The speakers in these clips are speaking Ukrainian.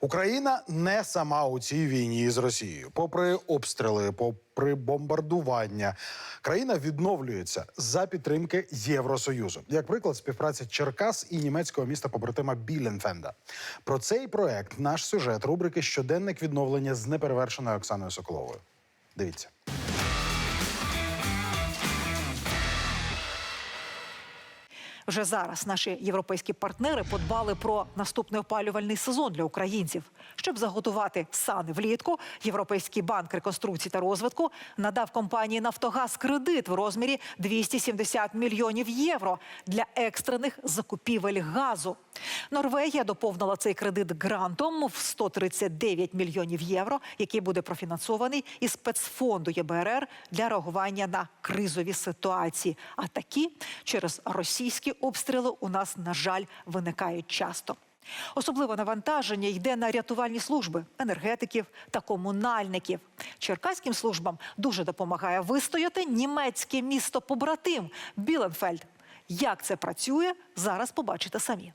Україна не сама у цій війні з Росією. Попри обстріли, попри бомбардування, країна відновлюється за підтримки Євросоюзу. Як приклад, співпраця Черкас і німецького міста побратима Біленфенда. Про цей проект наш сюжет рубрики Щоденник відновлення з неперевершеною Оксаною Соколовою. Дивіться. Вже зараз наші європейські партнери подбали про наступний опалювальний сезон для українців. Щоб заготувати сани влітку, Європейський банк реконструкції та розвитку надав компанії Нафтогаз кредит в розмірі 270 мільйонів євро для екстрених закупівель газу. Норвегія доповнила цей кредит грантом в 139 мільйонів євро, який буде профінансований із спецфонду ЄБРР для реагування на кризові ситуації. А такі через російські обстріли у нас, на жаль, виникають часто. Особливе навантаження йде на рятувальні служби енергетиків та комунальників. Черкаським службам дуже допомагає вистояти німецьке місто побратим Біленфельд. Як це працює, зараз побачите самі.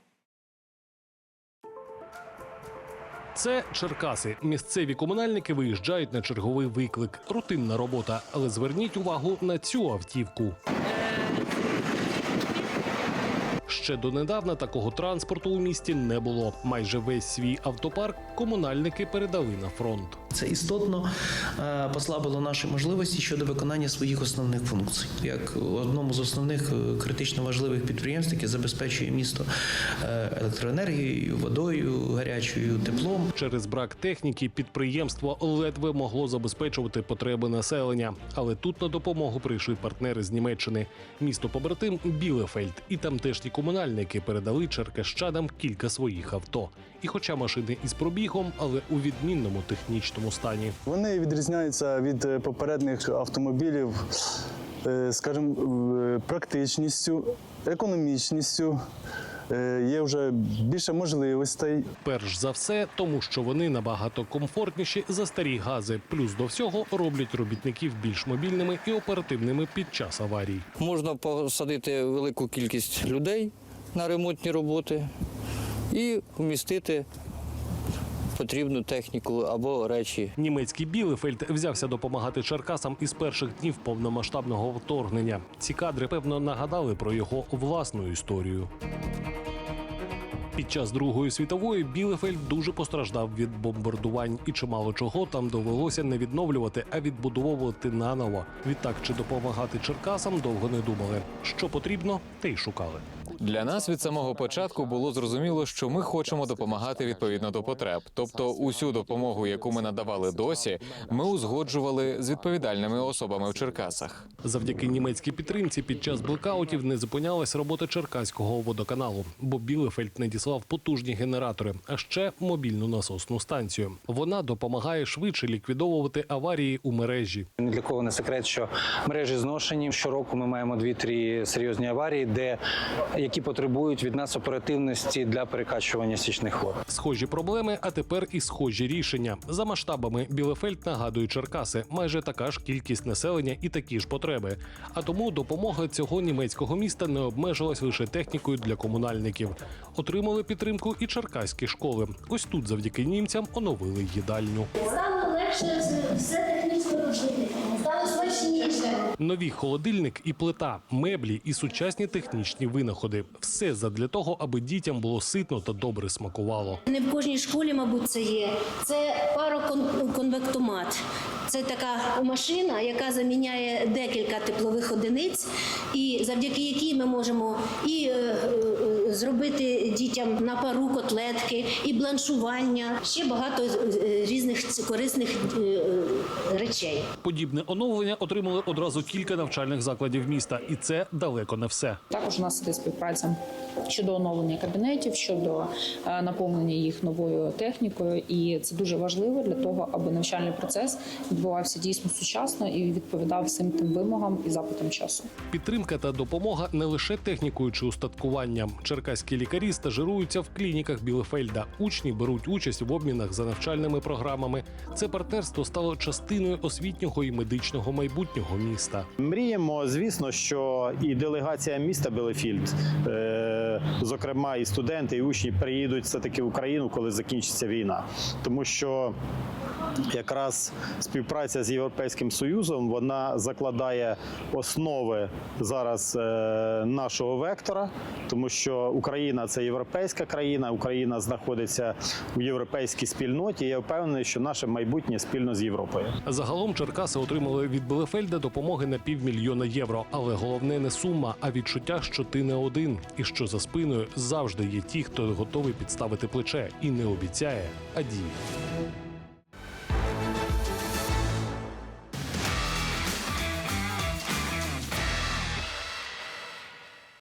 Це Черкаси. Місцеві комунальники виїжджають на черговий виклик. Рутинна робота. Але зверніть увагу на цю автівку. Ще донедавна такого транспорту у місті не було. Майже весь свій автопарк комунальники передали на фронт. Це істотно е, послабило наші можливості щодо виконання своїх основних функцій, як одному з основних е, критично важливих підприємств, яке забезпечує місто е, електроенергією, водою, гарячою, теплом. Через брак техніки підприємство ледве могло забезпечувати потреби населення. Але тут на допомогу прийшли партнери з Німеччини. Місто побратим Білефельд і тамтешні комунальники передали черкащадам кілька своїх авто. І, хоча машини із пробігом, але у відмінному технічному стані. Вони відрізняються від е, попередніх автомобілів, е, скажімо, е, практичністю, економічністю. Е, Є вже більше можливостей. Перш за все, тому що вони набагато комфортніші за старі гази. Плюс до всього роблять робітників більш мобільними і оперативними під час аварій. Можна посадити велику кількість людей на ремонтні роботи і вмістити потрібну техніку або речі. Німецький Білефельд взявся допомагати Черкасам із перших днів повномасштабного вторгнення. Ці кадри певно нагадали про його власну історію. Під час Другої світової Білефельд дуже постраждав від бомбардувань, і чимало чого там довелося не відновлювати, а відбудовувати наново. Відтак, чи допомагати Черкасам довго не думали. Що потрібно, те й шукали. Для нас від самого початку було зрозуміло, що ми хочемо допомагати відповідно до потреб. Тобто, усю допомогу, яку ми надавали досі, ми узгоджували з відповідальними особами в Черкасах. Завдяки німецькій підтримці під час блекаутів не зупинялась робота Черкаського водоканалу, бо Білефельд надіслав потужні генератори, а ще мобільну насосну станцію. Вона допомагає швидше ліквідовувати аварії у мережі. Ні для кого не секрет, що мережі зношені. Щороку ми маємо дві-три серйозні аварії, де які потребують від нас оперативності для перекачування стічних вод. Схожі проблеми, а тепер і схожі рішення. За масштабами Білефельд нагадує Черкаси, майже така ж кількість населення і такі ж потреби. А тому допомога цього німецького міста не обмежилась лише технікою для комунальників. Отримали підтримку і черкаські школи. Ось тут, завдяки німцям, оновили їдальню. Стало легше все технічно робити. Нові холодильник і плита, меблі і сучасні технічні винаходи. Все задля того, аби дітям було ситно та добре смакувало. Не в кожній школі, мабуть, це є. Це пароконвектомат. Це така машина, яка заміняє декілька теплових одиниць, і завдяки якій ми можемо і е, зробити дітям на пару котлетки, і бланшування, ще багато е, різних корисних е, е, речей. Подібне оновлення отримали одразу кілька навчальних закладів міста, і це далеко не все. Також у нас іде співпраця щодо оновлення кабінетів, щодо наповнення їх новою технікою, і це дуже важливо для того, аби навчальний процес відбувався дійсно сучасно і відповідав всім тим вимогам і запитам часу. Підтримка та допомога не лише технікою чи устаткуванням. Черкаські лікарі стажируються в клініках Білефельда. Учні беруть участь в обмінах за навчальними програмами. Це партнерство стало частиною освітнього і медичного майбутнього міста. Мріємо, звісно, що і делегація міста Белефільд, е, зокрема, і студенти, і учні приїдуть все таки в Україну, коли закінчиться війна, тому що якраз співпраця з Європейським Союзом вона закладає основи зараз е, нашого вектора, тому що Україна це європейська країна, Україна знаходиться в європейській спільноті. Я впевнений, що наше майбутнє спільно з Європою. Загалом Черкаси отримали від Белефельда допомоги на півмільйона євро. Але головне не сума, а відчуття, що ти не один, і що за спиною завжди є ті, хто готовий підставити плече і не обіцяє, а діє.